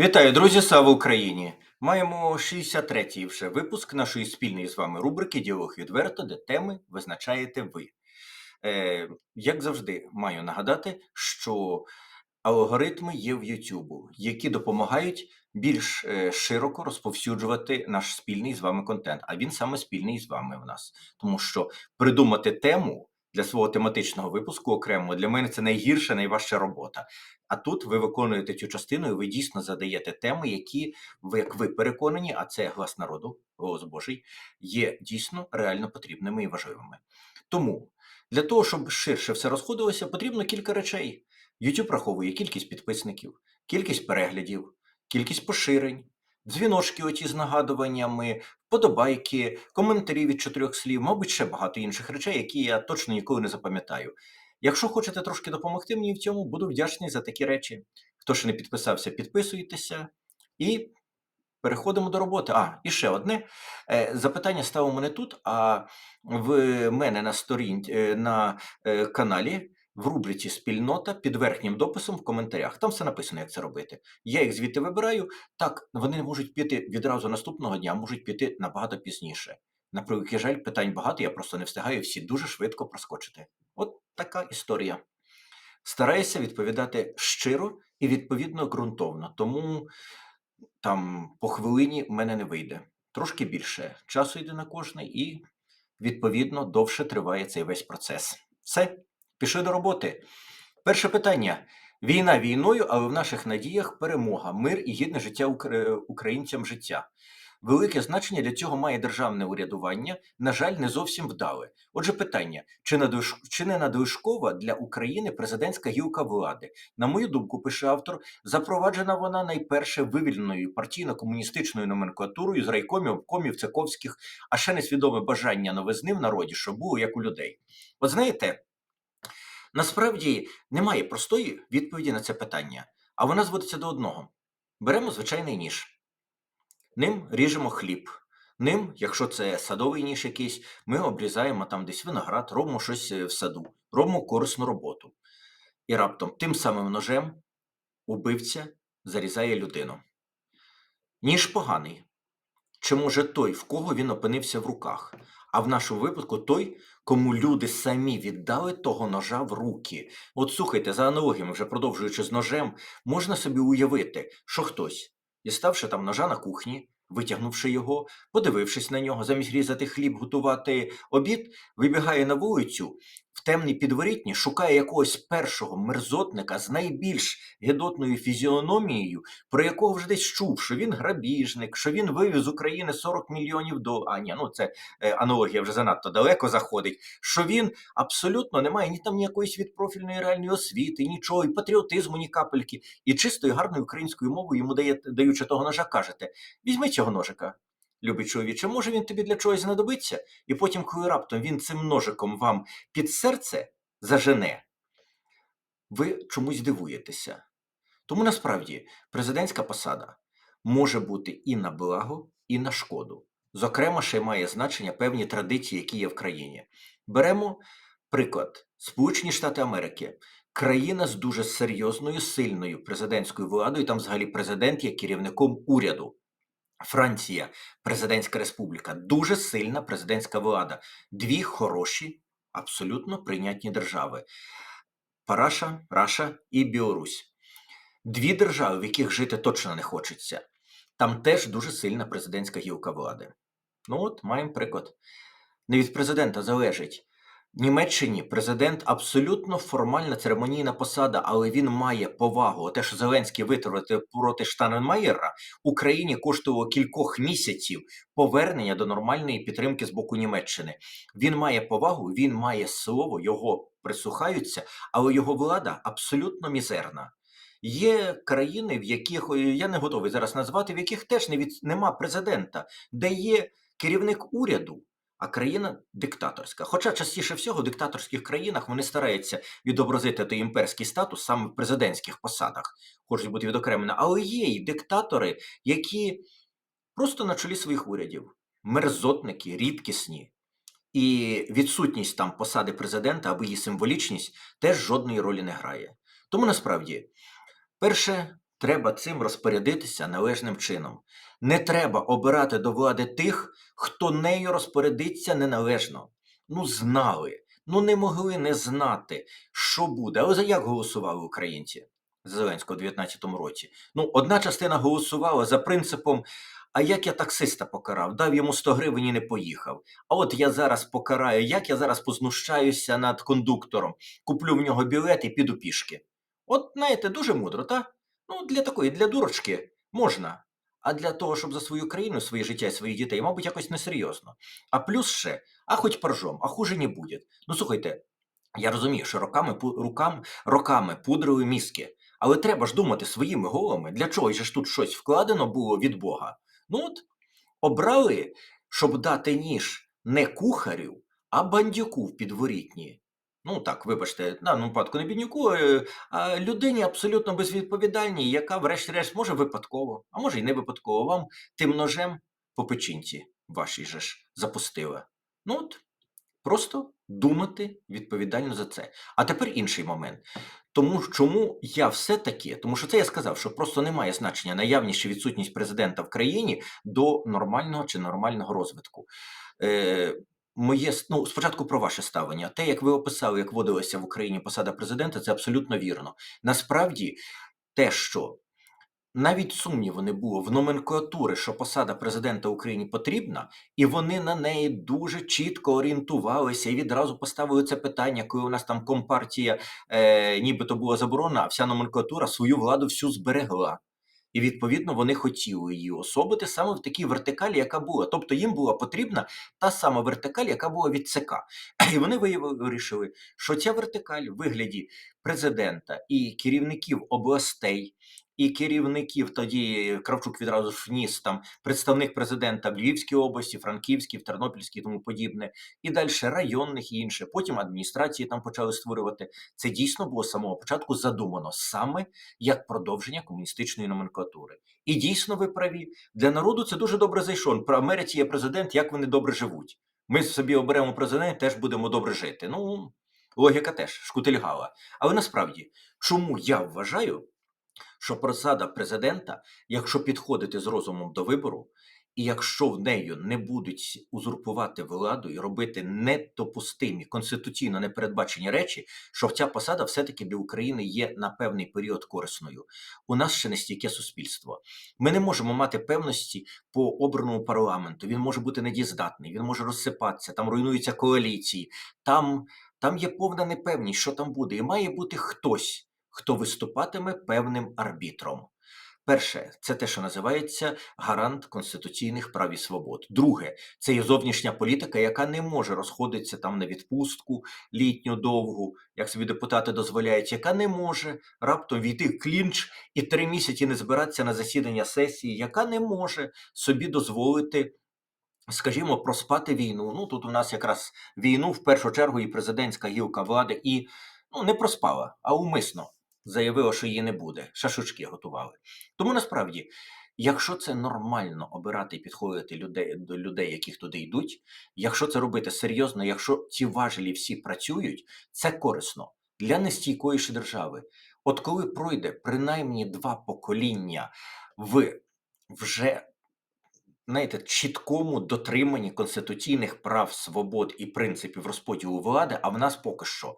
Вітаю, друзі! Слава Україні! Маємо 63-й вже випуск нашої спільної з вами рубрики Діалог відверто, де теми визначаєте ви. Е, як завжди, маю нагадати, що алгоритми є в YouTube, які допомагають більш е, широко розповсюджувати наш спільний з вами контент. А він саме спільний з вами в нас. Тому що придумати тему для свого тематичного випуску окремо для мене це найгірша, найважча робота. А тут ви виконуєте цю частину, і ви дійсно задаєте теми, які ви, як ви переконані, а це глас народу, голос Божий, є дійсно реально потрібними і важливими. Тому для того, щоб ширше все розходилося, потрібно кілька речей. YouTube раховує кількість підписників, кількість переглядів, кількість поширень, дзвіночки оті з нагадуваннями, вподобайки, коментарі від чотирьох слів, мабуть, ще багато інших речей, які я точно ніколи не запам'ятаю. Якщо хочете трошки допомогти мені в цьому, буду вдячний за такі речі. Хто ще не підписався, підписуйтеся і переходимо до роботи. А, і ще одне Е, запитання ставимо не тут, а в мене на сторінці на е, каналі. В рубриці Спільнота під верхнім дописом в коментарях. Там все написано, як це робити. Я їх звідти вибираю. Так, вони можуть піти відразу наступного дня, можуть піти набагато пізніше. На превеликий жаль, питань багато, я просто не встигаю всі дуже швидко проскочити. От така історія. Стараюся відповідати щиро і відповідно ґрунтовно, тому там по хвилині в мене не вийде. Трошки більше часу йде на кожне, і відповідно довше триває цей весь процес. Все, пішли до роботи. Перше питання: війна війною, але в наших надіях перемога, мир і гідне життя українцям життя. Велике значення для цього має державне урядування, на жаль, не зовсім вдале. Отже, питання: чи надлиш- чи не надлишкова для України президентська гілка влади? На мою думку, пише автор, запроваджена вона найперше вивільненою партійно-комуністичною номенклатурою з райкомів, обкомів, цековських, а ще несвідоме бажання новизни в народі, щоб було як у людей. От знаєте, насправді немає простої відповіді на це питання, а вона зводиться до одного: беремо звичайний ніж. Ним ріжемо хліб. Ним, якщо це садовий ніж якийсь, ми обрізаємо там десь виноград, робимо щось е, в саду, робимо корисну роботу. І раптом тим самим ножем убивця зарізає людину. Ніж поганий. Чи може той, в кого він опинився в руках? А в нашому випадку той, кому люди самі віддали того ножа в руки. От слухайте, за аналогіями, вже продовжуючи з ножем, можна собі уявити, що хтось, діставши там ножа на кухні, витягнувши його, подивившись на нього, замість різати хліб, готувати обід, вибігає на вулицю в темній підворітні, шукає якогось першого мерзотника з найбільш гидотною фізіономією, про якого вже десь чув, що він грабіжник, що він вивіз з України 40 мільйонів до а, ні, ну це е, аналогія вже занадто далеко заходить. Що він абсолютно не має ні там ніякої світпрофільної реальної освіти, нічого, і патріотизму, ні капельки. І чистою гарною українською мовою йому дає, даючи того ножа, кажете: візьми цього ножика. Любий чоловіче, може він тобі для чогось знадобиться, і потім, коли раптом він цим ножиком вам під серце зажене, ви чомусь дивуєтеся. Тому насправді президентська посада може бути і на благо, і на шкоду. Зокрема, ще має значення певні традиції, які є в країні. Беремо приклад: Сполучені Штати Америки, країна з дуже серйозною, сильною президентською владою. Там, взагалі, президент є керівником уряду. Франція, президентська республіка, дуже сильна президентська влада. Дві хороші, абсолютно прийнятні держави: Параша, Раша і Білорусь. Дві держави, в яких жити точно не хочеться. Там теж дуже сильна президентська гілка влади. Ну от маємо приклад. Не від президента залежить. Німеччині президент абсолютно формальна церемонійна посада, але він має повагу. Те, що Зеленський витратив проти Штайнмаєра, Україні коштувало кількох місяців повернення до нормальної підтримки з боку Німеччини. Він має повагу, він має слово, його прислухаються, але його влада абсолютно мізерна. Є країни, в яких е, я не готовий зараз назвати, в яких теж не від, нема президента, де є керівник уряду, а країна диктаторська. Хоча частіше всього в диктаторських країнах вони стараються відобразити той імперський статус саме в президентських посадах, хочуть бути відокремлені. Але є й диктатори, які просто на чолі своїх урядів, мерзотники, рідкісні. І відсутність там посади президента або її символічність теж жодної ролі не грає. Тому насправді, перше треба цим розпорядитися належним чином. Не треба обирати до влади тих, хто нею розпорядиться неналежно. Ну, знали, ну не могли не знати, що буде. Але за як голосували українці за Зеленського у 2019 році? Ну, одна частина голосувала за принципом. А як я таксиста покарав, дав йому 100 гривень і не поїхав. А от я зараз покараю, як я зараз познущаюся над кондуктором, куплю в нього білет і піду пішки. От, знаєте, дуже мудро, так? Ну, для такої, для дурочки можна. А для того, щоб за свою країну, своє життя і своїх дітей, мабуть, якось несерйозно. А плюс ще, а хоч поржом, а хуже не буде. Ну слухайте, я розумію, що роками, рукам, роками пудрили мізки. Але треба ж думати своїми головами, для чого ж тут щось вкладено було від Бога. Ну от, обрали, щоб дати ніж не кухарю, а бандюку в підворітні. Ну так, вибачте, в даному випадку не біднюку, е, а людині абсолютно безвідповідальній, яка, врешті-решт, може випадково, а може й не випадково, вам тим ножем по печінці вашій же ж запустила. Ну от, просто думати відповідально за це. А тепер інший момент. Тому чому я все-таки, тому що це я сказав, що просто немає значення наявність чи відсутність президента в країні до нормального чи нормального розвитку. Е, моє ну, спочатку про ваше ставлення. Те, як ви описали, як водилася в Україні посада президента, це абсолютно вірно. Насправді, те, що навіть сумніву не було в номенклатури, що посада президента Україні потрібна, і вони на неї дуже чітко орієнтувалися і відразу поставили це питання, коли у нас там компартія е, нібито була заборонена, а вся номенклатура свою владу всю зберегла. І відповідно вони хотіли її особити саме в такій вертикалі, яка була. Тобто їм була потрібна та сама вертикаль, яка була від ЦК. І вони виявили, вирішили, що ця вертикаль в вигляді президента і керівників областей, і керівників тоді Кравчук відразу ж вніс там представник президента в Львівській області, Франківській, в Тернопільській тому подібне, і далі районних і інше. Потім адміністрації там почали створювати. Це дійсно було з самого початку задумано саме як продовження комуністичної номенклатури. І дійсно ви праві. Для народу це дуже добре зайшло. Про Америці є президент, як вони добре живуть. Ми собі оберемо президента, теж будемо добре жити. Ну, логіка теж шкутильгала. Але насправді, чому я вважаю, що посада президента, якщо підходити з розумом до вибору, і якщо в нею не будуть узурпувати владу і робити недопустимі конституційно непередбачені речі, що ця посада все-таки для України є на певний період корисною. У нас ще не стійке суспільство. Ми не можемо мати певності по обраному парламенту. Він може бути недієздатний, він може розсипатися, там руйнуються коаліції, там, там є повна непевність, що там буде, і має бути хтось хто виступатиме певним арбітром. Перше, це те, що називається гарант конституційних прав і свобод. Друге, це є зовнішня політика, яка не може розходитися там на відпустку літню довгу, як собі депутати дозволяють, яка не може раптом війти клінч і три місяці не збиратися на засідання сесії, яка не може собі дозволити. Скажімо, проспати війну. Ну тут у нас якраз війну в першу чергу і президентська гілка влади і ну не проспала, а умисно заявила, що її не буде. Шашучки готували. Тому насправді, якщо це нормально обирати і підходити людей до людей, яких туди йдуть, якщо це робити серйозно, якщо ці важелі всі працюють, це корисно для нестійкої ж держави. От коли пройде принаймні два покоління в вже знаєте, чіткому дотриманні конституційних прав, свобод і принципів розподілу влади, а в нас поки що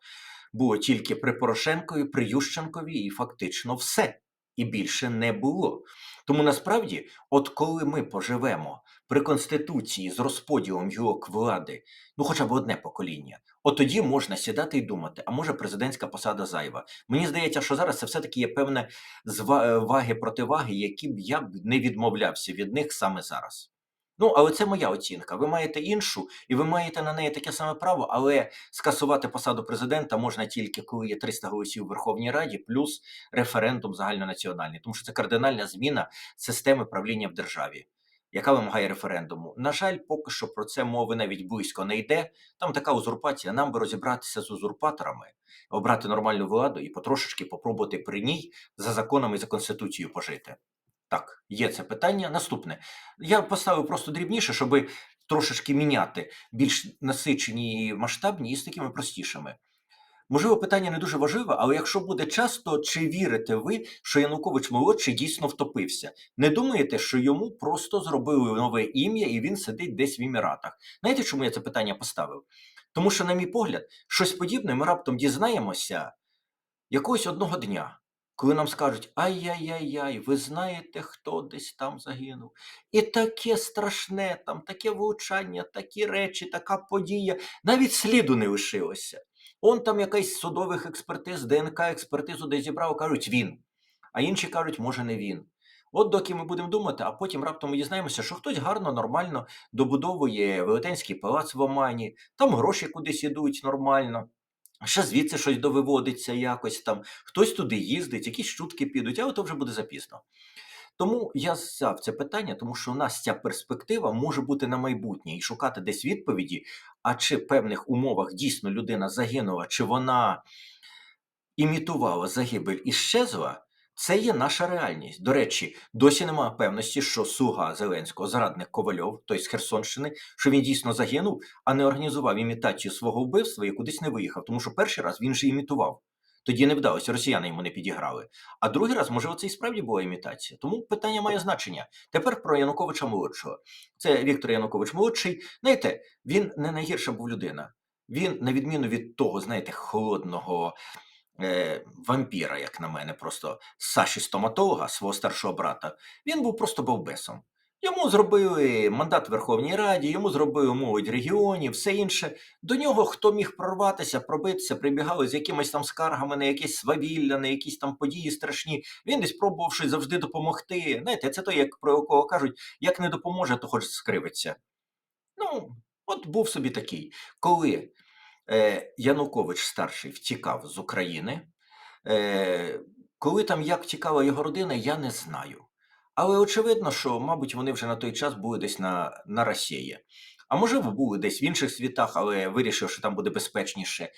було тільки при Порошенкові, при Ющенкові, і фактично все. І більше не було. Тому насправді, от коли ми поживемо при конституції з розподілом гілок влади, ну хоча б одне покоління, от тоді можна сідати і думати, а може президентська посада зайва. Мені здається, що зараз це все-таки є певне зва- е, противаги, які б я б не відмовлявся від них саме зараз. Ну, але це моя оцінка. Ви маєте іншу, і ви маєте на неї таке саме право, але скасувати посаду президента можна тільки коли є 300 голосів у Верховній Раді, плюс референдум загальнонаціональний, тому що це кардинальна зміна системи правління в державі, яка вимагає референдуму. На жаль, поки що про це мови навіть близько не йде. Там така узурпація. Нам би розібратися з узурпаторами, обрати нормальну владу і потрошечки попробувати при ній за законами і за конституцією пожити. Так, є це питання. Наступне. Я поставив просто дрібніше, щоб трошечки міняти більш насичені і масштабні і з такими простішими. Можливо, питання не дуже важливе, але якщо буде час, то чи вірите ви, що Янукович молодший дійсно втопився? Не думаєте, що йому просто зробили нове ім'я і він сидить десь в Еміратах? Знаєте, чому я це питання поставив? Тому що, на мій погляд, щось подібне ми раптом дізнаємося якогось одного дня, коли нам скажуть: ай-яй-яй-яй, ви знаєте, хто десь там загинув. І таке страшне, там таке влучання, такі речі, така подія, навіть сліду не лишилося. Он там якийсь судових експертиз, ДНК експертизу де зібрав, кажуть, він. А інші кажуть, може, не він. От доки ми будемо думати, а потім раптом ми дізнаємося, що хтось гарно, нормально добудовує Велетенський палац в Омані, там гроші кудись ідуть нормально. Ще звідси щось довиводиться якось там, хтось туди їздить, якісь чутки підуть, а то вже буде запізно. Тому я взяв це питання, тому що у нас ця перспектива може бути на майбутнє і шукати десь відповіді, а чи в певних умовах дійсно людина загинула, чи вона імітувала загибель і щезла, це є наша реальність. До речі, досі немає певності, що слуга Зеленського, зрадник Ковальов, той з Херсонщини, що він дійсно загинув, а не організував імітацію свого вбивства і кудись не виїхав. Тому що перший раз він же імітував. Тоді не вдалося, росіяни йому не підіграли. А другий раз, можливо, це і справді була імітація. Тому питання має значення. Тепер про Януковича молодшого. Це Віктор Янукович молодший. Знаєте, він не найгірша був людина. Він, на відміну від того, знаєте, холодного е, вампіра, як на мене, просто Саші стоматолога, свого старшого брата, він був просто балбесом. Йому зробили мандат в Верховній Раді, йому зробили молодь регіонів, все інше. До нього хто міг прорватися, пробитися, прибігали з якимись там скаргами на якесь свавілля, на якісь там події страшні. Він десь пробував щось завжди допомогти. Знаєте, це то, як про кого кажуть, як не допоможе, то хоч скривиться. Ну, от був собі такий. Коли Янукович старший втікав з України, е, коли там як втікала його родина, я не знаю. Але очевидно, що, мабуть, вони вже на той час були десь на, на Росії. А можливо, були десь в інших світах, але вирішив, що там буде безпечніше.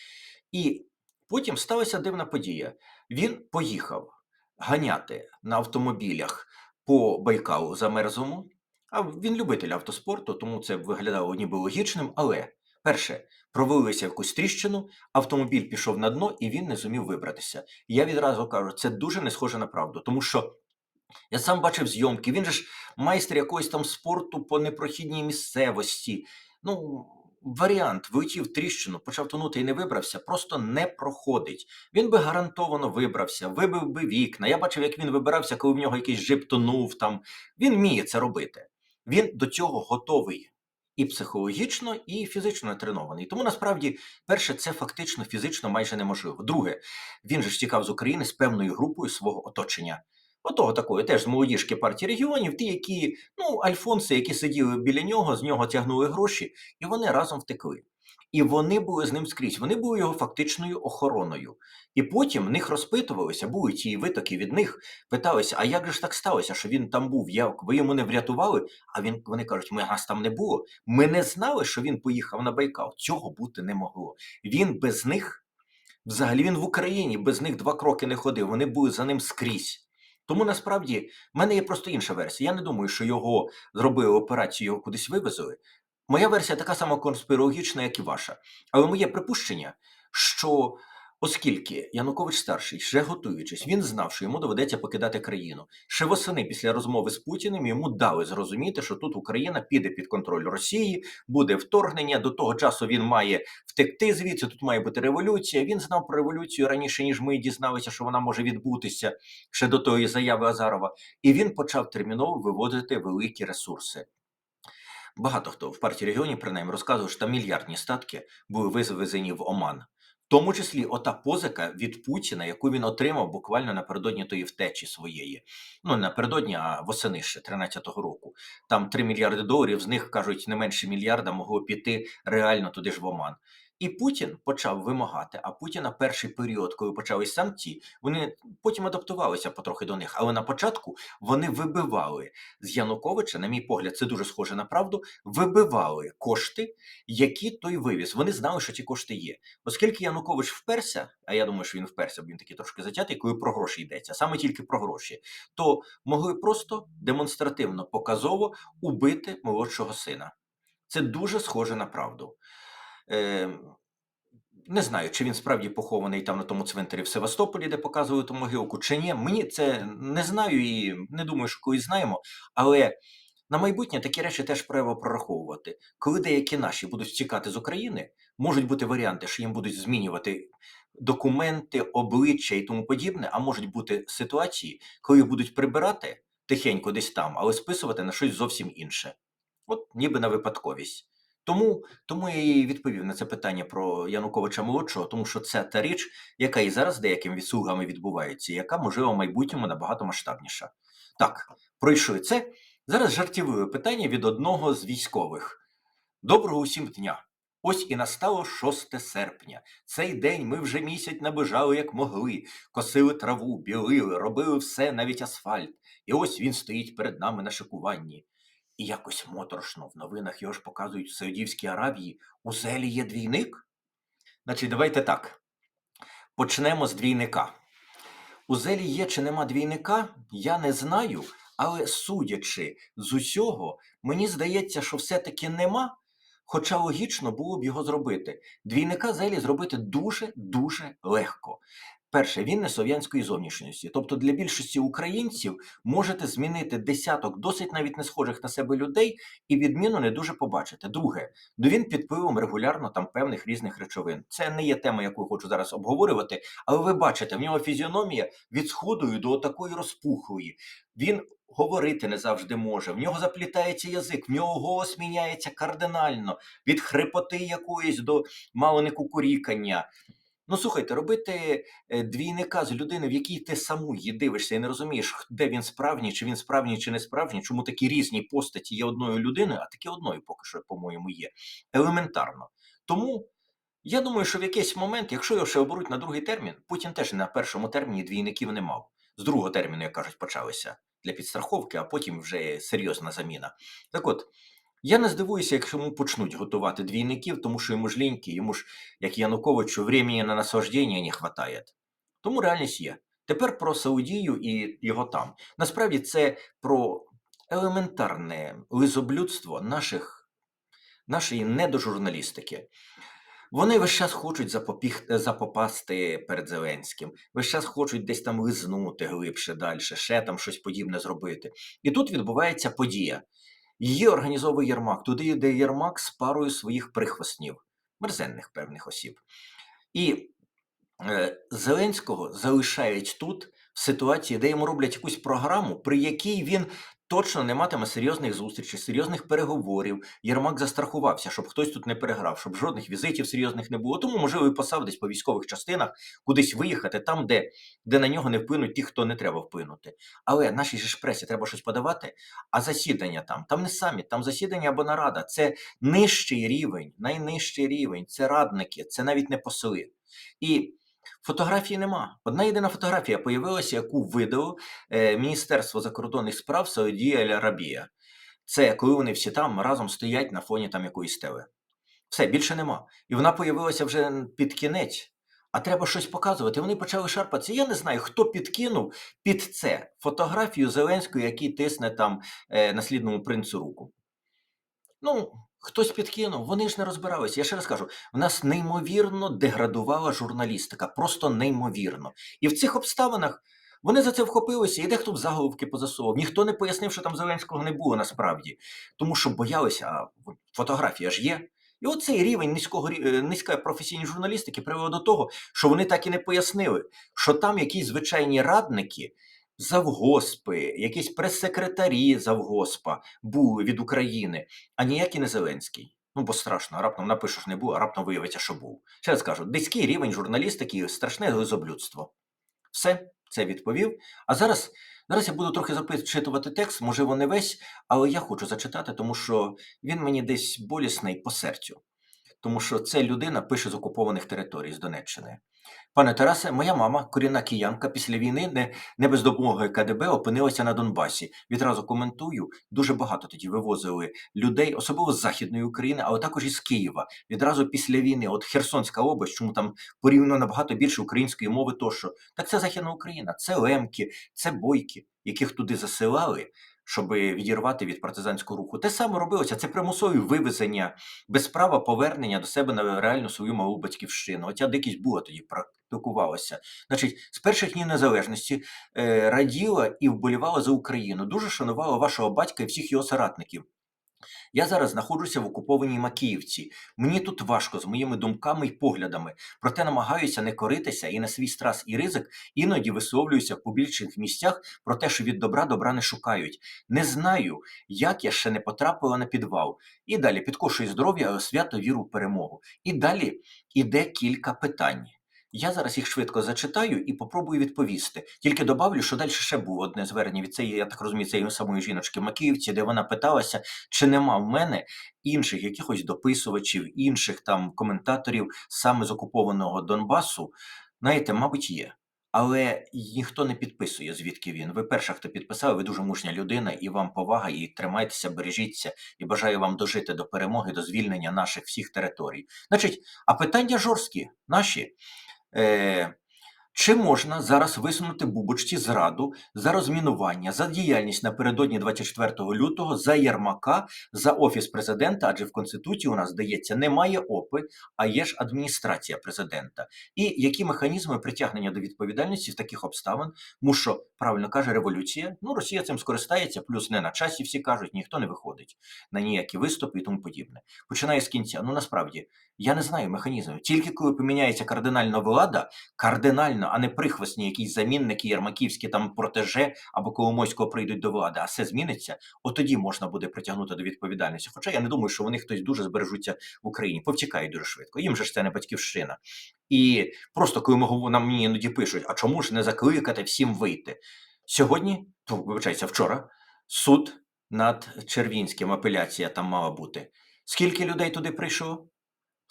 І потім сталася дивна подія. Він поїхав ганяти на автомобілях по Байкалу замерзлому. А він любитель автоспорту, тому це виглядало ніби логічним. Але перше, провалилися якусь тріщину, автомобіль пішов на дно, і він не зумів вибратися. Я відразу кажу, це дуже не схоже на правду, тому що я сам бачив зйомки. Він же ж майстер якогось там спорту по непрохідній місцевості. Ну, варіант вилетів тріщину, почав тонути і не вибрався, просто не проходить. Він би гарантовано вибрався, вибив би вікна. Я бачив, як він вибирався, коли в нього якийсь джип тонув там. Він вміє це робити. Він до цього готовий. І психологічно, і фізично тренований. Тому насправді, перше, це фактично фізично майже неможливо. Друге, він же ж тікав з України з певною групою свого оточення. Отого такої, теж з молодіжки партії регіонів, ті, які, ну, альфонси, які сиділи біля нього, з нього тягнули гроші, і вони разом втекли. І вони були з ним скрізь, вони були його фактичною охороною. І потім в них розпитувалися, були ті витоки від них, питалися, а як же ж так сталося, що він там був? Як ви йому не врятували? А він вони кажуть, ми нас там не було. Ми не знали, що він поїхав на Байкал. Цього бути не могло. Він без них, взагалі він в Україні без них два кроки не ходив. Вони були за ним скрізь. Тому насправді в мене є просто інша версія. Я не думаю, що його зробили операцію, його кудись вивезли. Моя версія така сама конспірологічна, як і ваша. Але моє припущення, що оскільки Янукович старший, ще готуючись, він знав, що йому доведеться покидати країну. Ще восени після розмови з Путіним йому дали зрозуміти, що тут Україна піде під контроль Росії, буде вторгнення. До того часу він має втекти звідси. Тут має бути революція. Він знав про революцію раніше, ніж ми дізналися, що вона може відбутися ще до тої заяви Азарова. І він почав терміново виводити великі ресурси. Багато хто в партії регіонів принаймні розказував, що там мільярдні статки були вивезені в Оман. В тому числі ота позика від Путіна, яку він отримав буквально напередодні тої втечі своєї. Ну, не напередодні, а восени ще 13-го року. Там 3 мільярди доларів, з них кажуть, не менше мільярда могло піти реально туди ж в Оман. І Путін почав вимагати. А Путіна перший період, коли почались санкції, вони потім адаптувалися потрохи до них. Але на початку вони вибивали з Януковича, на мій погляд, це дуже схоже на правду. Вибивали кошти, які той вивіз. Вони знали, що ці кошти є. Оскільки Янукович вперся, а я думаю, що він вперся, бо він такий трошки затятий, коли про гроші йдеться, саме тільки про гроші, то могли просто демонстративно показово убити молодшого сина. Це дуже схоже на правду. Е, Не знаю, чи він справді похований там на тому цвинтарі в Севастополі, де показують ту могилку, чи ні. Мені це не знаю і не думаю, що когось знаємо. Але на майбутнє такі речі теж треба прораховувати. Коли деякі наші будуть втікати з України, можуть бути варіанти, що їм будуть змінювати документи, обличчя і тому подібне, а можуть бути ситуації, коли їх будуть прибирати тихенько десь там, але списувати на щось зовсім інше. От ніби на випадковість. Тому, тому я і відповів на це питання про Януковича молодшого, тому що це та річ, яка і зараз деякими відсугами відбувається, яка можливо в майбутньому набагато масштабніша. Так, пройшли це. Зараз жартівливе питання від одного з військових. Доброго усім дня! Ось і настало 6 серпня. Цей день ми вже місяць наближали, як могли, косили траву, білили, робили все, навіть асфальт. І ось він стоїть перед нами на шикуванні. І якось моторошно в новинах його ж показують в Саудівській Аравії. У зелі є двійник? Значить, давайте так. Почнемо з двійника. У зелі є чи нема двійника, я не знаю, але судячи з усього, мені здається, що все-таки нема. Хоча логічно було б його зробити. Двійника зелі зробити дуже-дуже легко. Перше, він не слов'янської зовнішності. Тобто для більшості українців можете змінити десяток досить навіть не схожих на себе людей і відміну не дуже побачите. Друге, ну він під впливом регулярно там певних різних речовин. Це не є тема, яку хочу зараз обговорювати, але ви бачите, в нього фізіономія від схудої до такої розпухлої. Він говорити не завжди може, в нього заплітається язик, в нього голос міняється кардинально від хрипоти якоїсь до мало не кукурікання. Ну, слухайте, робити е, двійника з людини, в якій ти саму її дивишся і не розумієш, де він справжній, чи він справжній, чи не справжній, чому такі різні постаті є одною людиною, а такі одною поки що, по-моєму, є. Елементарно. Тому я думаю, що в якийсь момент, якщо його ще оберуть на другий термін, Путін теж на першому терміні двійників не мав. З другого терміну, як кажуть, почалися для підстраховки, а потім вже серйозна заміна. Так от, я не здивуюся, якщо йому почнуть готувати двійників, тому що йому ж ліньки, йому ж, як Януковичу, времени на наслаждення не вистачає. Тому реальність є. Тепер про Саудію і його там. Насправді це про елементарне лизоблюдство наших, нашої недожурналістики. Вони весь час хочуть запопіг, запопасти перед Зеленським, весь час хочуть десь там лизнути глибше далі, ще там щось подібне зробити. І тут відбувається подія. Її організовує Єрмак. Туди йде Єрмак з парою своїх прихвостнів, мерзенних певних осіб. І е, Зеленського залишають тут в ситуації, де йому роблять якусь програму, при якій він точно не матиме серйозних зустрічей, серйозних переговорів. Єрмак застрахувався, щоб хтось тут не переграв, щоб жодних візитів серйозних не було. Тому, можливо, і посав десь по військових частинах кудись виїхати, там, де, де на нього не вплинуть ті, хто не треба вплинути. Але нашій же ж пресі треба щось подавати, а засідання там, там не саміт, там засідання або нарада. Це нижчий рівень, найнижчий рівень, це радники, це навіть не посли. І Фотографії нема. Одна єдина фотографія появилася, яку видало е, Міністерство закордонних справ Саудія Арабія. Це коли вони всі там разом стоять на фоні там якоїсь стели. Все, більше нема. І вона появилася вже під кінець. А треба щось показувати. Вони почали шарпатися. Я не знаю, хто підкинув під це фотографію Зеленського, який тисне там е, наслідному принцу руку. Ну, хтось підкинув, вони ж не розбиралися. Я ще раз кажу, в нас неймовірно деградувала журналістика, просто неймовірно. І в цих обставинах вони за це вхопилися, і дехто в заголовки позасовував. Ніхто не пояснив, що там Зеленського не було насправді, тому що боялися, а фотографія ж є. І оцей рівень низького е, низької професійної журналістики привело до того, що вони так і не пояснили, що там якісь звичайні радники, завгоспи, якісь прес-секретарі завгоспа були від України, а ніякий не Зеленський. Ну, бо страшно, раптом напишеш не був, а раптом виявиться, що був. Ще раз кажу, низький рівень журналістики, страшне глизоблюдство. Все, це відповів. А зараз, зараз я буду трохи зачитувати текст, можливо, не весь, але я хочу зачитати, тому що він мені десь болісний по серцю. Тому що це людина пише з окупованих територій з Донеччини. Пане Тарасе, моя мама, корінна киянка, після війни не, не без допомоги КДБ опинилася на Донбасі. Відразу коментую, дуже багато тоді вивозили людей, особливо з Західної України, але також із Києва. Відразу після війни, от Херсонська область, чому там порівняно набагато більше української мови, тощо. Так це Західна Україна, це лемки, це бойки, яких туди засилали. Щоб відірвати від партизанського руху. Те саме робилося. Це примусові вивезення без права повернення до себе на реальну свою малу батьківщину. Оця дикість була тоді практикувалася. Значить, з перших днів незалежності е, раділа і вболівала за Україну. Дуже шанувала вашого батька і всіх його соратників. Я зараз знаходжуся в окупованій Макіївці. Мені тут важко з моїми думками й поглядами, проте намагаюся не коритися і на свій страс і ризик іноді висловлююся в публічних місцях про те, що від добра добра не шукають. Не знаю, як я ще не потрапила на підвал. І далі підкошую здоров'я, свято віру в перемогу. І далі іде кілька питань. Я зараз їх швидко зачитаю і попробую відповісти. Тільки добавлю, що далі ще було одне звернення від цієї, я так розумію, цієї самої жіночки Макіївці, де вона питалася, чи нема в мене інших якихось дописувачів, інших там коментаторів саме з окупованого Донбасу. Знаєте, мабуть, є. Але ніхто не підписує, звідки він. Ви перша, хто підписав, ви дуже мужня людина, і вам повага, і тримайтеся, бережіться, і бажаю вам дожити до перемоги, до звільнення наших всіх територій. Значить, а питання жорсткі, наші. Е, чи можна зараз висунути Бубочці зраду за розмінування, за діяльність напередодні 24 лютого, за Єрмака, за офіс президента? Адже в Конституції у нас здається немає ОПИ, а є ж адміністрація президента. І які механізми притягнення до відповідальності в таких обставин? Тому що правильно каже революція. Ну Росія цим скористається, плюс не на часі всі кажуть, ніхто не виходить на ніякі виступи і тому подібне. Починає з кінця. Ну насправді я не знаю механізмів. Тільки коли поміняється кардинальна влада, кардинально, а не прихвостні, якісь замінники, Єрмаківські там протеже або Коломойського прийдуть до влади, а все зміниться, от тоді можна буде притягнути до відповідальності. Хоча я не думаю, що вони хтось дуже збережуться в Україні, повтікають дуже швидко. Їм же ж це не батьківщина. І просто коли ми нам мені іноді пишуть, а чому ж не закликати всім вийти? Сьогодні, то вибачайте, вчора, суд над Червінським апеляція там мала бути. Скільки людей туди прийшло?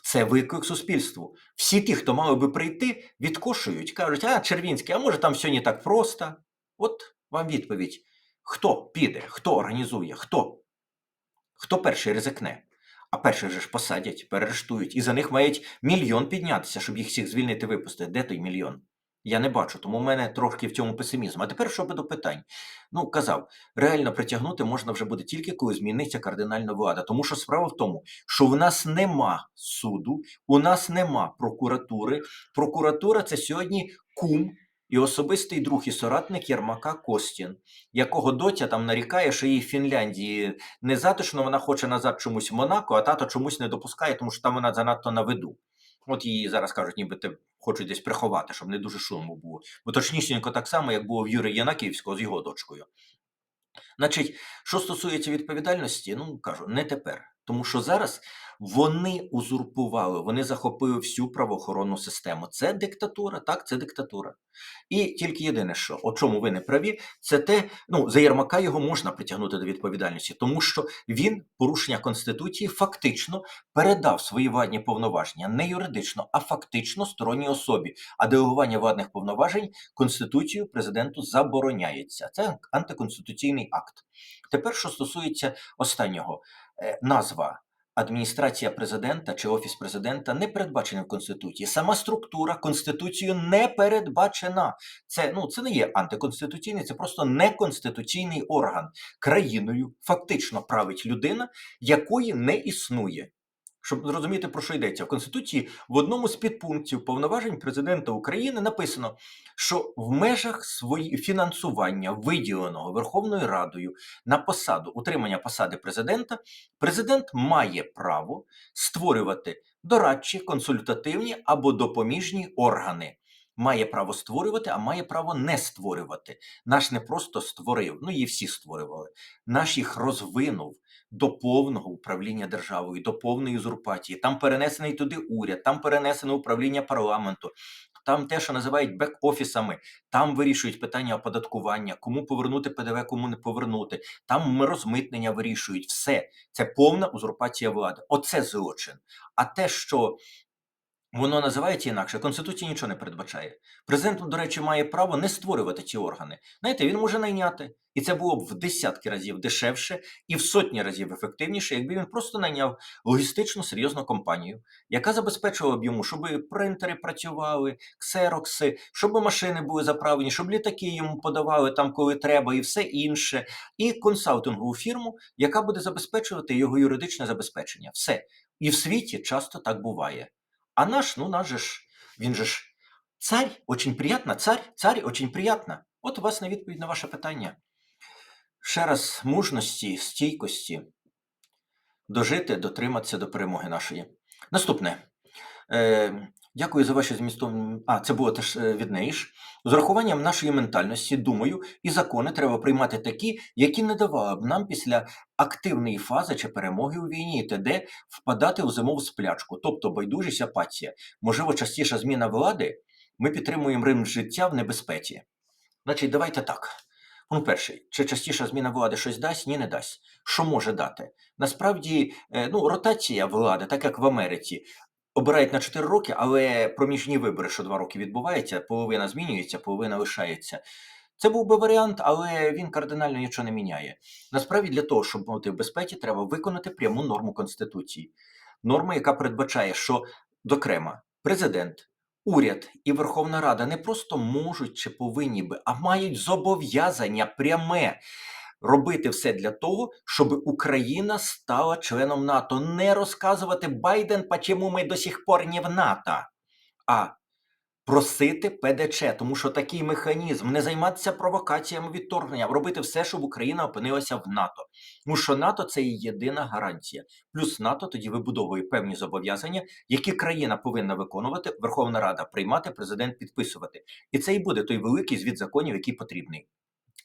Це виклик суспільству. Всі ті, хто мали би прийти, відкошують, кажуть, а Червінський, а може там все не так просто. От вам відповідь: хто піде, хто організує, хто? Хто перший ризикне? А перших же ж посадять, перерештують, і за них мають мільйон піднятися, щоб їх всіх звільнити випустити. Де той мільйон? Я не бачу, тому в мене трошки в цьому песимізм. А тепер що до питань? Ну, казав, реально притягнути можна вже буде тільки коли зміниться кардинальна влада. Тому що справа в тому, що в нас нема суду, у нас нема прокуратури. Прокуратура це сьогодні кум і особистий друг і соратник Єрмака Костін, якого дотя там нарікає, що їй в Фінляндії не затишно, вона хоче назад чомусь в Монако, а тато чомусь не допускає, тому що там вона занадто на виду. От її зараз кажуть, ніби те хочуть десь приховати, щоб не дуже шумно було. Бо точнісінько так само, як було в Юрія Янаківського з його дочкою. Значить, що стосується відповідальності, ну кажу, не тепер. Тому що зараз вони узурпували, вони захопили всю правоохоронну систему. Це диктатура, так, це диктатура. І тільки єдине, що о чому ви не праві, це те, ну за Єрмака його можна притягнути до відповідальності, тому що він порушення конституції фактично передав свої владні повноваження не юридично, а фактично сторонній особі. А делегування владних повноважень конституцією президенту забороняється. Це антиконституційний акт. Тепер, що стосується останнього, е, назва адміністрація президента чи офіс президента не передбачена в конституції. Сама структура конституцією не передбачена. Це ну це не є антиконституційний, це просто неконституційний орган. Країною фактично править людина, якої не існує. Щоб зрозуміти, про що йдеться в Конституції, в одному з підпунктів повноважень президента України написано, що в межах свої фінансування, виділеного Верховною Радою на посаду утримання посади президента, президент має право створювати дорадчі, консультативні або допоміжні органи. Має право створювати, а має право не створювати. Наш не просто створив, ну її всі створювали. Наш їх розвинув до повного управління державою, до повної узурпації. Там перенесений туди уряд, там перенесено управління парламенту. Там те, що називають бек-офісами, там вирішують питання оподаткування, кому повернути ПДВ, кому не повернути. Там розмитнення вирішують. Все це повна узурпація влади. Оце злочин. А те, що Воно називається інакше. Конституція нічого не передбачає. Президент, до речі, має право не створювати ці органи. Знаєте, він може найняти, і це було б в десятки разів дешевше і в сотні разів ефективніше, якби він просто найняв логістичну серйозну компанію, яка забезпечувала б йому, щоб принтери працювали, ксерокси, щоб машини були заправлені, щоб літаки йому подавали там, коли треба, і все інше, і консалтингову фірму, яка буде забезпечувати його юридичне забезпечення. Все. І в світі часто так буває. А наш, ну наш же ж, він же ж царь, очень приятно, царь, царь, очень приятно. От у вас на відповідь на ваше питання. Ще раз мужності, стійкості, дожити, дотриматися до перемоги нашої. Наступне. Е, дякую за ваші змістовні. А, це було теж е, від неї ж. З урахуванням нашої ментальності, думаю, і закони треба приймати такі, які не давали б нам після активної фази чи перемоги у війні і т.д. впадати у зимову сплячку, тобто байдужість, апатія. Можливо, частіша зміна влади, ми підтримуємо ритм життя в небезпеці. Значить, давайте так. Пункт перший. Чи частіша зміна влади щось дасть? Ні, не дасть. Що може дати? Насправді, е, ну, ротація влади, так як в Америці, обирають на 4 роки, але проміжні вибори, що 2 роки відбуваються, половина змінюється, половина лишається. Це був би варіант, але він кардинально нічого не міняє. Насправді, для того, щоб бути в безпеці, треба виконати пряму норму Конституції. Норма, яка передбачає, що докрема президент, уряд і Верховна Рада не просто можуть чи повинні би, а мають зобов'язання пряме робити все для того, щоб Україна стала членом НАТО. Не розказувати Байден, чому ми до сих пор не в НАТО, а просити ПДЧ, тому що такий механізм не займатися провокаціями відторгнення, робити все, щоб Україна опинилася в НАТО. Тому що НАТО це і єдина гарантія. Плюс НАТО тоді вибудовує певні зобов'язання, які країна повинна виконувати, Верховна Рада приймати, президент підписувати. І це і буде той великий звіт законів, який потрібний.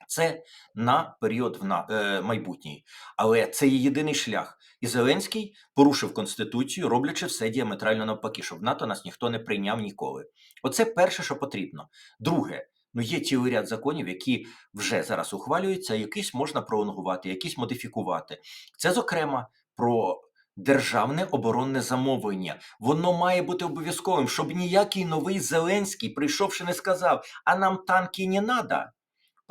Це на період в на, е, майбутній, але це є єдиний шлях. І Зеленський порушив конституцію, роблячи все діаметрально навпаки, щоб в НАТО нас ніхто не прийняв ніколи. Оце перше, що потрібно. Друге, ну є цілий ряд законів, які вже зараз ухвалюються, якісь можна пролонгувати, якісь модифікувати. Це, зокрема, про. Державне оборонне замовлення, воно має бути обов'язковим, щоб ніякий новий Зеленський, прийшовши, не сказав: а нам танки не надо.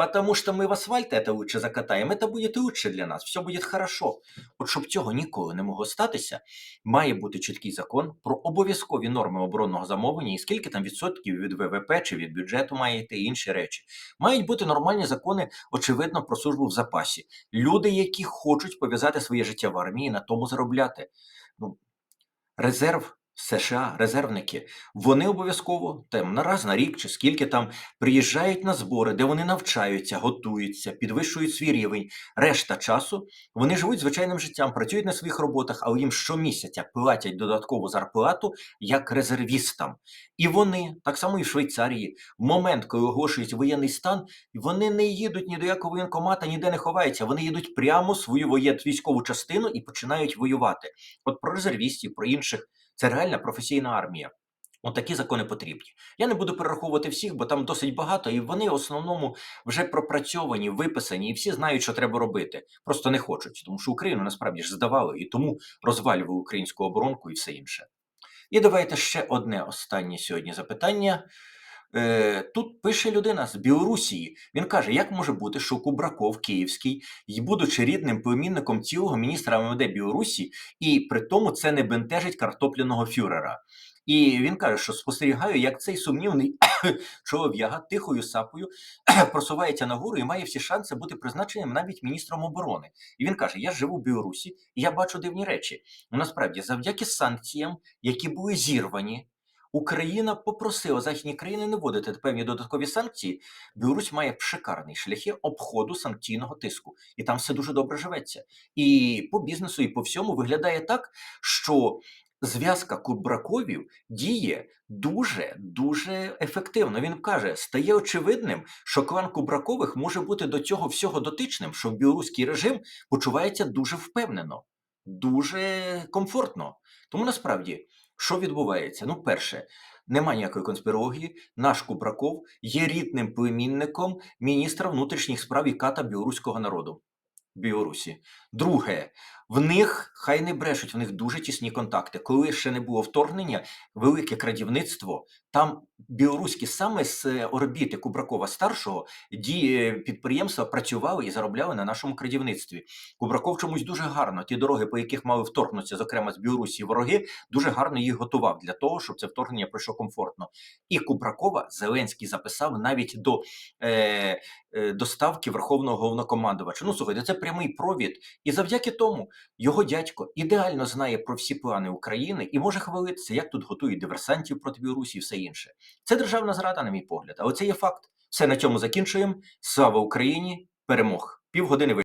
Потому что мы в асфальт это лучше закатаємо, это буде лучше для нас, все буде хорошо. От щоб цього ніколи не могло статися, має бути чіткий закон про обов'язкові норми оборонного замовлення і скільки там відсотків від ВВП чи від бюджету має йти, і інші речі. Мають бути нормальні закони, очевидно, про службу в запасі. Люди, які хочуть пов'язати своє життя в армії, на тому заробляти. Ну, резерв США, резервники, вони обов'язково там на раз на рік чи скільки там приїжджають на збори, де вони навчаються, готуються, підвищують свій рівень. Решта часу вони живуть звичайним життям, працюють на своїх роботах, але їм щомісяця платять додаткову зарплату як резервістам. І вони, так само і в Швейцарії, в момент, коли оголошують воєнний стан, вони не їдуть ні до якого воєнкомата, ніде не ховаються. Вони їдуть прямо в свою воєн... військову частину і починають воювати. От про резервістів, про інших. Це реальна професійна армія. От такі закони потрібні. Я не буду перераховувати всіх, бо там досить багато, і вони в основному вже пропрацьовані, виписані, і всі знають, що треба робити. Просто не хочуть, тому що Україну насправді ж здавали і тому розвалювали українську оборонку і все інше. І давайте ще одне останнє сьогодні запитання. Е, Тут пише людина з Білорусії. Він каже, як може бути, що Кубраков Київський, і будучи рідним племінником цілого міністра МВД Білорусі, і при тому це не бентежить картопляного фюрера. І він каже, що спостерігаю, як цей сумнівний чолов'яга тихою сапою просувається нагору і має всі шанси бути призначеним навіть міністром оборони. І він каже: Я живу в Білорусі, і я бачу дивні речі. Ну насправді, завдяки санкціям, які були зірвані. Україна попросила західні країни не вводити певні додаткові санкції. Білорусь має шикарні шляхи обходу санкційного тиску, і там все дуже добре живеться. І по бізнесу, і по всьому виглядає так, що зв'язка Кубраковів діє дуже дуже ефективно. Він каже, стає очевидним, що клан Кубракових може бути до цього всього дотичним, що білоруський режим почувається дуже впевнено, дуже комфортно. Тому насправді. Що відбувається? Ну, перше, нема ніякої конспірології. Наш Кубраков є рідним племінником міністра внутрішніх справ і ката білоруського народу. Білорусі. Друге, в них хай не брешуть, в них дуже тісні контакти. Коли ще не було вторгнення, велике крадівництво. Там білоруські саме з е, орбіти Кубракова старшого ді підприємства працювали і заробляли на нашому крадівництві. Кубраков чомусь дуже гарно ті дороги, по яких мали вторгнутися, зокрема з Білорусі вороги, дуже гарно їх готував для того, щоб це вторгнення пройшло комфортно. І Кубракова Зеленський записав навіть до е, е, доставки Верховного головнокомандувача. Ну слухайте, це прямий провід, і завдяки тому його дядько ідеально знає про всі плани України і може хвалитися, як тут готують диверсантів проти Білорусі і все інше. Це державна зрада, на мій погляд, але це є факт. Все на цьому закінчуємо. Слава Україні! Перемог! Півгодини ви.